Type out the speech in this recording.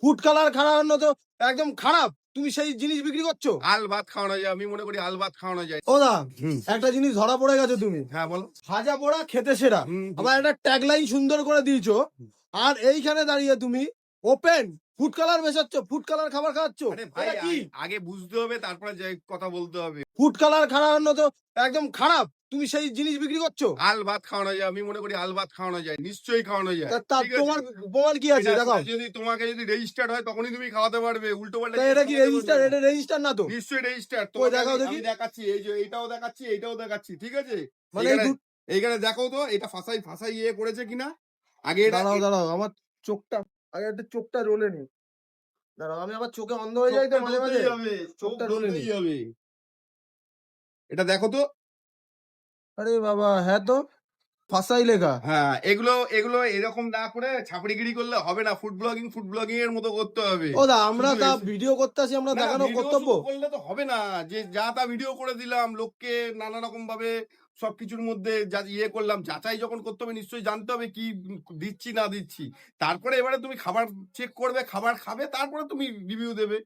Food colour খারাপ খাওয়ানো তো একদম খারাপ। তুমি সেই জিনিস বিক্রি করছ? আল ভাত খাওয়ানো যায় আমি মনে করি আল ভাত খাওয়ানো যায়। ও দা একটা জিনিস ধরা পড়ে গেছে তুমি। হ্যাঁ বলো। ভাজা পোড়া খেতে সেরা। আবার একটা ট্যাগলাইন সুন্দর করে দিয়েছ। আর এইখানে দাঁড়িয়ে তুমি ওপেন ফুড কালার মেশাচ্ছ ফুড কালার খাবার খাওয়াচ্ছ। আগে- বুঝতে হবে তারপরে কথা বলতে হবে। ফুড কালার খারাপ খাওয়ানো তো একদম খারাপ। তুমি সেই জিনিস বিক্রি করছ? আল ভাত খাওয়ানো যায় আমি মনে করি আল ভাত খাওয়ানো যায় নিশ্চয়ই খাওয়ানো যায়। তা- তা? তোমার প্রমাণ কি আছে? দেখো যদি তোমাকে যদি রেজিস্টার্ড হয় তখনই তুমি খাওয়াতে পারবে উল্টো পাল্টা এটা কি রেজিস্টার এটা রেজিস্টার না তো? নিশ্চয়ই রেজিস্টার কই দেখাও দেখি। দেখাচ্ছি এই যে এইটাও দেখাচ্ছি এইটাও দেখাচ্ছি ঠিক আছে? মানে এইখানে- দেখো তো এটা ফাঁসাই ফাঁসাই ইয়ে করেছে কিনা? আগে এটা দাঁড়াও দাঁড়াও আমার চোখটা আগে একটা চোখটা রোলে নি। দাঁড়াও আমি আবার চোখে অন্ধ হয়ে যাই তো মাঝে মাঝে। চোখটা রোলে নি। এটা দেখো তো আরে বাবা হ্যাঁ তো ফাঁসাই লেখা হ্যাঁ এগুলো এগুলো এরকম না করে ছাপড়িগিরি করলে হবে না ফুড ব্লগিং ফুড ব্লগিং এর মতো করতে হবে। ও দা আমরা তা ভিডিও করতে আসি আমরা দেখানো কর্তব্য। করলে তো হবে না যে যা তা ভিডিও করে দিলাম লোককে নানা রকম ভাবে সবকিছুর মধ্যে যা ইয়ে করলাম যাচাই যখন করতে হবে নিশ্চয়ই জানতে হবে কি দিচ্ছি না দিচ্ছি। তারপরে এবারে তুমি খাবার চেক করবে খাবার খাবে তারপরে তুমি রিভিউ দেবে।